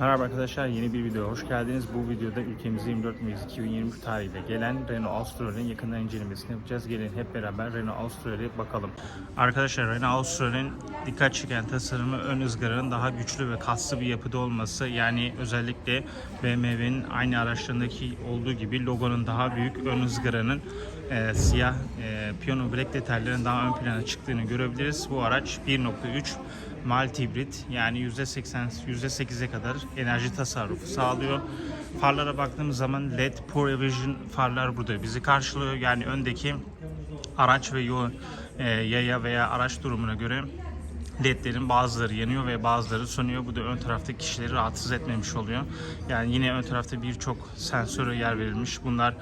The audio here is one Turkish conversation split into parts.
Merhaba arkadaşlar yeni bir videoya hoş geldiniz. Bu videoda ülkemize 24 Mayıs 2023 tarihinde gelen Renault Australia'nın yakından incelemesini yapacağız. Gelin hep beraber Renault Australia'ya bakalım. Arkadaşlar Renault Australia'nın dikkat çeken tasarımı ön ızgaranın daha güçlü ve kaslı bir yapıda olması. Yani özellikle BMW'nin aynı araçlarındaki olduğu gibi logonun daha büyük ön ızgaranın e, siyah e, piyano black detayların daha ön plana çıktığını görebiliriz. Bu araç 1.3 mild hibrit yani %80 %8'e kadar enerji tasarrufu sağlıyor. Farlara baktığımız zaman LED Pro Vision farlar burada bizi karşılıyor. Yani öndeki araç ve yol e, yaya veya araç durumuna göre ledlerin bazıları yanıyor ve bazıları sönüyor. Bu da ön taraftaki kişileri rahatsız etmemiş oluyor. Yani yine ön tarafta birçok sensöre yer verilmiş. Bunlar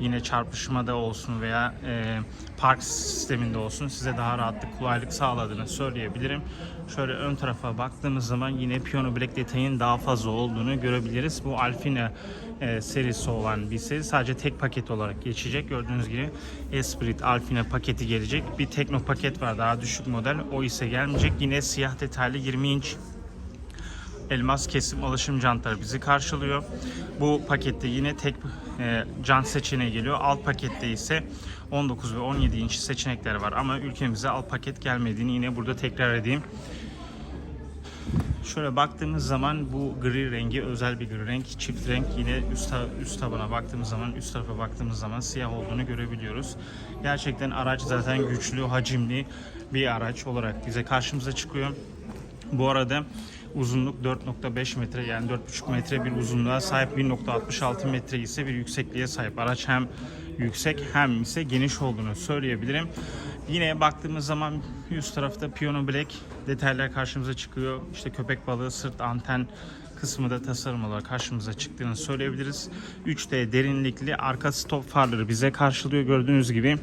yine çarpışmada olsun veya e, park sisteminde olsun size daha rahatlık, kolaylık sağladığını söyleyebilirim. Şöyle ön tarafa baktığımız zaman yine Piano Black detayın daha fazla olduğunu görebiliriz. Bu Alfina e, serisi olan bir seri. Sadece tek paket olarak geçecek. Gördüğünüz gibi Esprit Alfina paketi gelecek. Bir Tekno paket var daha düşük model. O ise gelmeyecek. Yine siyah detaylı 20 inç elmas kesim alışım jantları bizi karşılıyor. Bu pakette yine tek e, jant seçeneği geliyor. Alt pakette ise 19 ve 17 inç seçenekler var ama ülkemize alt paket gelmediğini yine burada tekrar edeyim. Şöyle baktığımız zaman bu gri rengi özel bir gri renk. Çift renk yine üst, ta- üst tabana baktığımız zaman, üst tarafa baktığımız zaman siyah olduğunu görebiliyoruz. Gerçekten araç zaten güçlü, hacimli bir araç olarak bize karşımıza çıkıyor. Bu arada uzunluk 4.5 metre yani 4.5 metre bir uzunluğa sahip 1.66 metre ise bir yüksekliğe sahip. Araç hem yüksek hem ise geniş olduğunu söyleyebilirim. Yine baktığımız zaman üst tarafta Piano Black detaylar karşımıza çıkıyor. İşte köpek balığı, sırt, anten kısmı da tasarım olarak karşımıza çıktığını söyleyebiliriz. 3D derinlikli arka stop farları bize karşılıyor gördüğünüz gibi.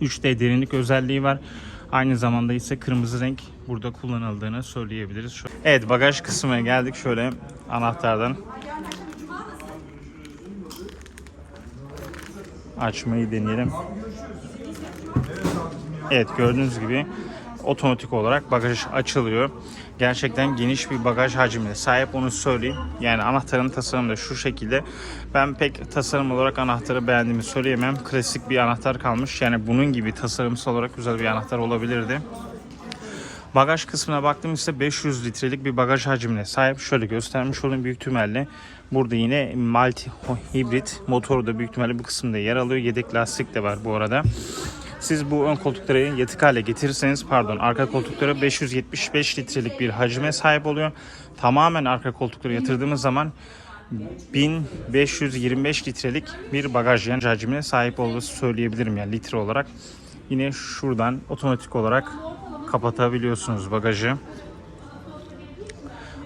3D derinlik özelliği var. Aynı zamanda ise kırmızı renk burada kullanıldığını söyleyebiliriz. Evet bagaj kısmına geldik şöyle anahtardan. Açmayı deneyelim. Evet gördüğünüz gibi otomatik olarak bagaj açılıyor. Gerçekten geniş bir bagaj hacmine sahip onu söyleyeyim. Yani anahtarın tasarımı da şu şekilde. Ben pek tasarım olarak anahtarı beğendiğimi söyleyemem. Klasik bir anahtar kalmış. Yani bunun gibi tasarımsal olarak güzel bir anahtar olabilirdi. Bagaj kısmına baktığımızda 500 litrelik bir bagaj hacmine sahip. Şöyle göstermiş olayım büyük ihtimalle. Burada yine multi hibrit motoru da büyük ihtimalle bu kısımda yer alıyor. Yedek lastik de var bu arada. Siz bu ön koltukları yatık hale getirirseniz pardon arka koltuklara 575 litrelik bir hacme sahip oluyor. Tamamen arka koltukları yatırdığımız zaman 1525 litrelik bir bagaj yani hacmine sahip olduğunu söyleyebilirim yani litre olarak. Yine şuradan otomatik olarak kapatabiliyorsunuz bagajı.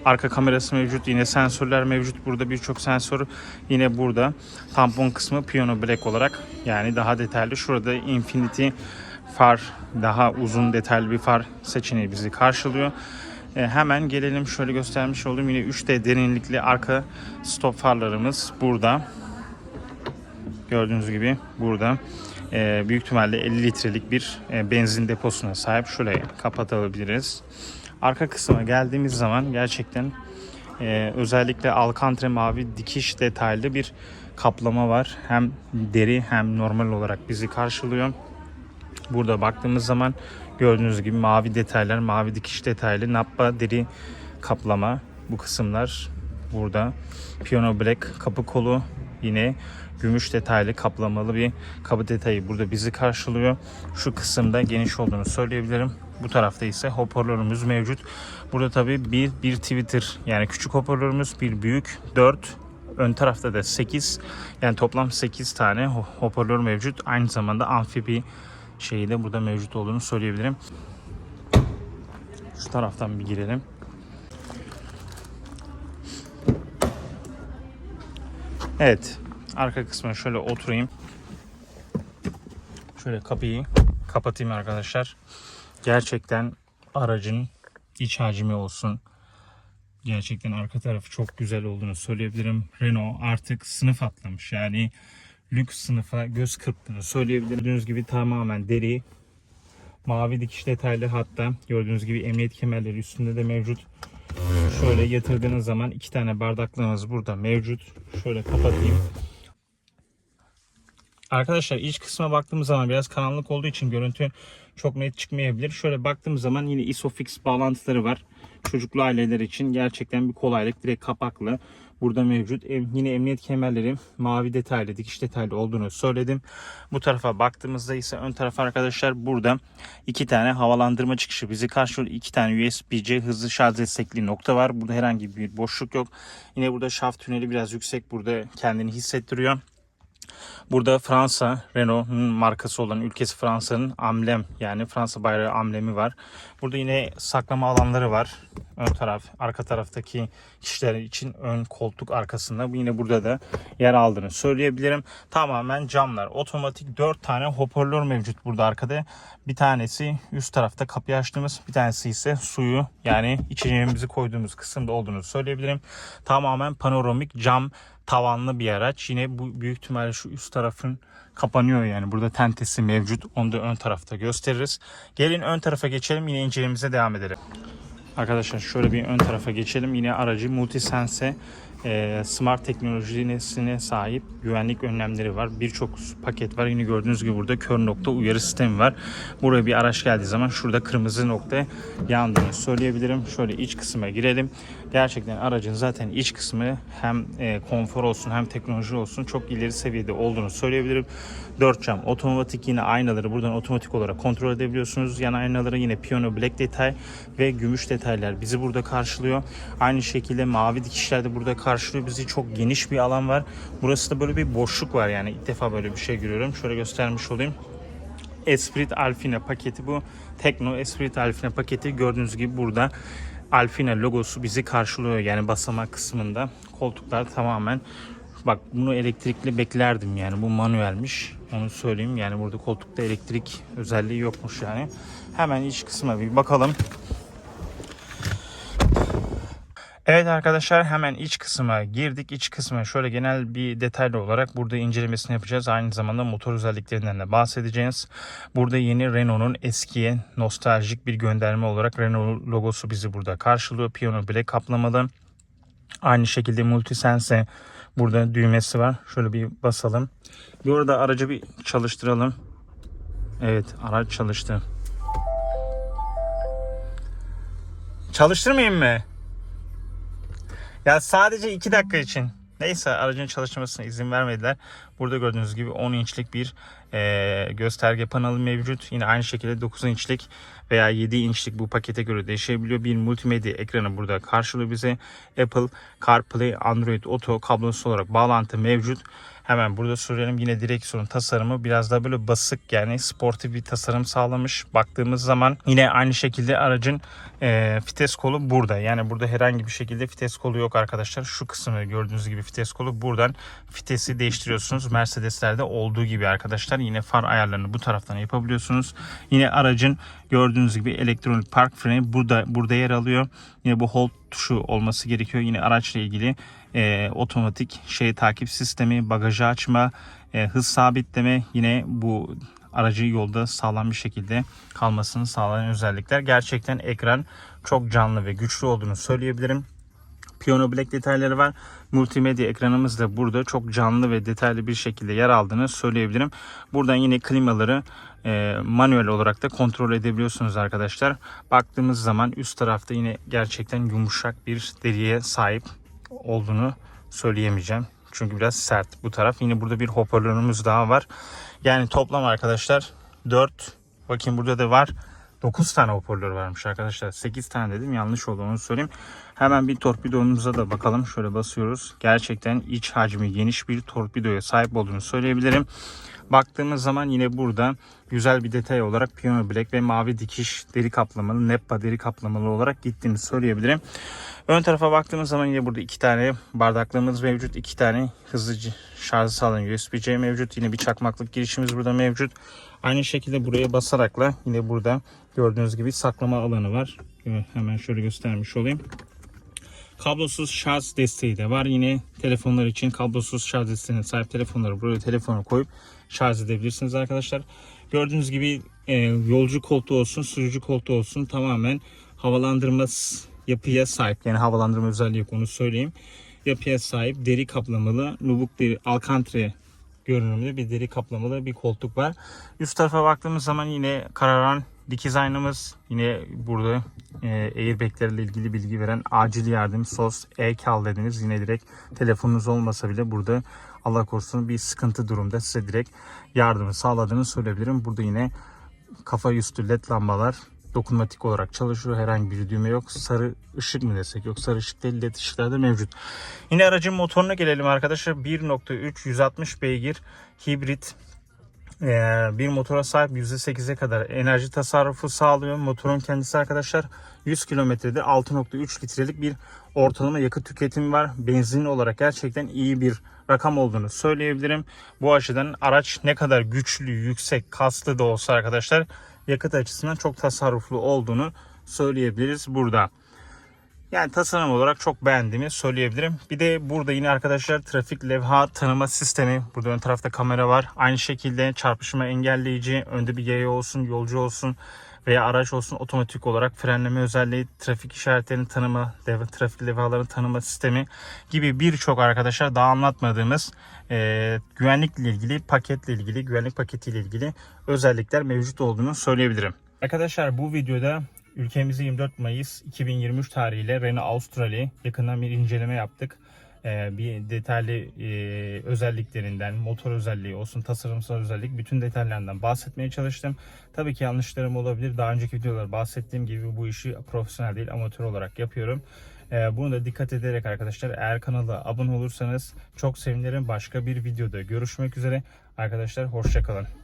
Arka kamerası mevcut. Yine sensörler mevcut. Burada birçok sensör yine burada. Tampon kısmı Piano Black olarak yani daha detaylı. Şurada Infinity far daha uzun detaylı bir far seçeneği bizi karşılıyor. E, hemen gelelim şöyle göstermiş olduğum yine 3D derinlikli arka stop farlarımız burada. Gördüğünüz gibi burada. E, büyük ihtimalle 50 litrelik bir e, benzin deposuna sahip. Şurayı kapatabiliriz. Arka kısma geldiğimiz zaman gerçekten e, özellikle alkantre mavi dikiş detaylı bir kaplama var. Hem deri hem normal olarak bizi karşılıyor. Burada baktığımız zaman gördüğünüz gibi mavi detaylar, mavi dikiş detaylı nappa deri kaplama bu kısımlar burada. Piano Black kapı kolu yine gümüş detaylı kaplamalı bir kapı detayı burada bizi karşılıyor. Şu kısımda geniş olduğunu söyleyebilirim. Bu tarafta ise hoparlörümüz mevcut. Burada tabii bir, bir Twitter yani küçük hoparlörümüz bir büyük 4 Ön tarafta da 8 yani toplam 8 tane ho- hoparlör mevcut. Aynı zamanda amfi şeyi de burada mevcut olduğunu söyleyebilirim. Şu taraftan bir girelim. Evet. Arka kısmına şöyle oturayım. Şöyle kapıyı kapatayım arkadaşlar. Gerçekten aracın iç hacmi olsun. Gerçekten arka tarafı çok güzel olduğunu söyleyebilirim. Renault artık sınıf atlamış. Yani lüks sınıfa göz kırptığını söyleyebilirim. Gördüğünüz gibi tamamen deri. Mavi dikiş detaylı hatta gördüğünüz gibi emniyet kemerleri üstünde de mevcut. Şöyle yatırdığınız zaman iki tane bardaklığımız burada mevcut. Şöyle kapatayım. Arkadaşlar iç kısma baktığımız zaman biraz karanlık olduğu için görüntü çok net çıkmayabilir. Şöyle baktığımız zaman yine ISOFIX bağlantıları var. Çocuklu aileler için gerçekten bir kolaylık. Direkt kapaklı. Burada mevcut. Yine emniyet kemerleri mavi detaylı, dikiş detaylı olduğunu söyledim. Bu tarafa baktığımızda ise ön taraf arkadaşlar burada iki tane havalandırma çıkışı bizi karşılıyor. iki tane USB-C hızlı şarj destekli nokta var. Burada herhangi bir boşluk yok. Yine burada şaft tüneli biraz yüksek. Burada kendini hissettiriyor. Burada Fransa, Renault'un markası olan ülkesi Fransa'nın amblem yani Fransa bayrağı amblemi var. Burada yine saklama alanları var. Ön taraf, arka taraftaki kişiler için ön koltuk arkasında. Yine burada da yer aldığını söyleyebilirim. Tamamen camlar. Otomatik 4 tane hoparlör mevcut burada arkada. Bir tanesi üst tarafta kapıyı açtığımız, bir tanesi ise suyu yani içeceğimizi koyduğumuz kısımda olduğunu söyleyebilirim. Tamamen panoramik cam tavanlı bir araç. Yine bu büyük ihtimalle şu üst tarafın kapanıyor yani. Burada tentesi mevcut. Onu da ön tarafta gösteririz. Gelin ön tarafa geçelim. Yine incelememize devam edelim. Arkadaşlar şöyle bir ön tarafa geçelim. Yine aracı Multisense e, smart teknolojisine sahip güvenlik önlemleri var. Birçok paket var. Yine gördüğünüz gibi burada kör nokta uyarı sistemi var. Buraya bir araç geldiği zaman şurada kırmızı nokta yandığını söyleyebilirim. Şöyle iç kısma girelim. Gerçekten aracın zaten iç kısmı hem e, konfor olsun hem teknoloji olsun çok ileri seviyede olduğunu söyleyebilirim. 4 cam otomatik yine aynaları buradan otomatik olarak kontrol edebiliyorsunuz. Yan aynaları yine piyano black detay ve gümüş detaylar bizi burada karşılıyor. Aynı şekilde mavi dikişler de burada karşılıyor bizi. Çok geniş bir alan var. Burası da böyle bir boşluk var yani ilk defa böyle bir şey görüyorum. Şöyle göstermiş olayım. Esprit Alfina paketi bu. Tekno Esprit Alfina paketi gördüğünüz gibi burada Alfina logosu bizi karşılıyor yani basamak kısmında. Koltuklar tamamen bak bunu elektrikli beklerdim yani bu manuelmiş. Onu söyleyeyim yani burada koltukta elektrik özelliği yokmuş yani. Hemen iç kısma bir bakalım. Evet arkadaşlar hemen iç kısma girdik. İç kısma şöyle genel bir detaylı olarak burada incelemesini yapacağız. Aynı zamanda motor özelliklerinden de bahsedeceğiz. Burada yeni Renault'un eskiye nostaljik bir gönderme olarak Renault logosu bizi burada karşılıyor. Piyano bile kaplamalı. Aynı şekilde Multisense burada düğmesi var. Şöyle bir basalım. Bir orada aracı bir çalıştıralım. Evet araç çalıştı. Çalıştırmayayım mı? Ya sadece 2 dakika için. Neyse aracın çalışmasına izin vermediler. Burada gördüğünüz gibi 10 inçlik bir e, gösterge paneli mevcut. Yine aynı şekilde 9 inçlik veya 7 inçlik bu pakete göre değişebiliyor. Bir multimedya ekranı burada karşılıyor bize. Apple CarPlay, Android Auto kablosuz olarak bağlantı mevcut. Hemen burada söyleyelim yine direksiyonun tasarımı biraz daha böyle basık yani sportif bir tasarım sağlamış. Baktığımız zaman yine aynı şekilde aracın e, vites kolu burada. Yani burada herhangi bir şekilde vites kolu yok arkadaşlar. Şu kısmı gördüğünüz gibi vites kolu buradan vitesi değiştiriyorsunuz. Mercedes'lerde olduğu gibi arkadaşlar. Yine far ayarlarını bu taraftan yapabiliyorsunuz. Yine aracın gördüğünüz gibi elektronik park freni burada burada yer alıyor. Yine bu hold tuşu olması gerekiyor. Yine araçla ilgili e, otomatik şey takip sistemi, bagajı açma, e, hız sabitleme yine bu aracı yolda sağlam bir şekilde kalmasını sağlayan özellikler. Gerçekten ekran çok canlı ve güçlü olduğunu söyleyebilirim. Piyano Black detayları var. Multimedya ekranımız da burada çok canlı ve detaylı bir şekilde yer aldığını söyleyebilirim. Buradan yine klimaları e, manuel olarak da kontrol edebiliyorsunuz arkadaşlar. Baktığımız zaman üst tarafta yine gerçekten yumuşak bir deriye sahip olduğunu söyleyemeyeceğim. Çünkü biraz sert bu taraf. Yine burada bir hoparlörümüz daha var. Yani toplam arkadaşlar 4 bakayım burada da var. 9 tane hoparlör varmış arkadaşlar. 8 tane dedim yanlış oldu onu söyleyeyim. Hemen bir torpidomuza da bakalım. Şöyle basıyoruz. Gerçekten iç hacmi geniş bir torpidoya sahip olduğunu söyleyebilirim. Baktığımız zaman yine burada güzel bir detay olarak piyano black ve mavi dikiş deri kaplamalı, neppa deri kaplamalı olarak gittiğini söyleyebilirim. Ön tarafa baktığımız zaman yine burada iki tane bardaklığımız mevcut. iki tane hızlı şarjı sağlayan USB-C mevcut. Yine bir çakmaklık girişimiz burada mevcut. Aynı şekilde buraya basarakla yine burada gördüğünüz gibi saklama alanı var. Hemen şöyle göstermiş olayım. Kablosuz şarj desteği de var. Yine telefonlar için kablosuz şarj desteğine sahip telefonları buraya telefonu koyup şarj edebilirsiniz arkadaşlar. Gördüğünüz gibi e, yolcu koltuğu olsun, sürücü koltuğu olsun tamamen havalandırma yapıya sahip. Yani havalandırma özelliği onu söyleyeyim. Yapıya sahip deri kaplamalı nubuk deri alkantre görünümlü bir deri kaplamalı bir koltuk var. Üst tarafa baktığımız zaman yine kararan dikiz aynamız. Yine burada e, airbaglerle ilgili bilgi veren acil yardım SOS e-kal dediniz. Yine direkt telefonunuz olmasa bile burada Allah korusun bir sıkıntı durumda size direkt yardımı sağladığını söyleyebilirim. Burada yine kafa üstü led lambalar dokunmatik olarak çalışıyor. Herhangi bir düğme yok. Sarı ışık mı desek yok. Sarı ışık değil led ışıklar da mevcut. Yine aracın motoruna gelelim arkadaşlar. 1.3 160 beygir hibrit ee, bir motora sahip %8'e kadar enerji tasarrufu sağlıyor. Motorun kendisi arkadaşlar 100 kilometrede 6.3 litrelik bir ortalama yakıt tüketimi var. Benzin olarak gerçekten iyi bir rakam olduğunu söyleyebilirim. Bu açıdan araç ne kadar güçlü, yüksek, kaslı da olsa arkadaşlar yakıt açısından çok tasarruflu olduğunu söyleyebiliriz burada. Yani tasarım olarak çok beğendiğimi söyleyebilirim. Bir de burada yine arkadaşlar trafik levha tanıma sistemi. Burada ön tarafta kamera var. Aynı şekilde çarpışma engelleyici, önde bir yaya olsun, yolcu olsun veya araç olsun otomatik olarak frenleme özelliği, trafik işaretlerini tanıma, lev- trafik levhalarını tanıma sistemi gibi birçok arkadaşlar daha anlatmadığımız e, güvenlikle ilgili, paketle ilgili, güvenlik paketiyle ilgili özellikler mevcut olduğunu söyleyebilirim. Arkadaşlar bu videoda ülkemizde 24 Mayıs 2023 tarihiyle Renault Avustralya yakından bir inceleme yaptık. Ee, bir detaylı e, özelliklerinden, motor özelliği olsun, tasarımsal özellik bütün detaylarından bahsetmeye çalıştım. Tabii ki yanlışlarım olabilir. Daha önceki videolarda bahsettiğim gibi bu işi profesyonel değil, amatör olarak yapıyorum. Ee, bunu da dikkat ederek arkadaşlar eğer kanala abone olursanız çok sevinirim. Başka bir videoda görüşmek üzere. Arkadaşlar hoşçakalın.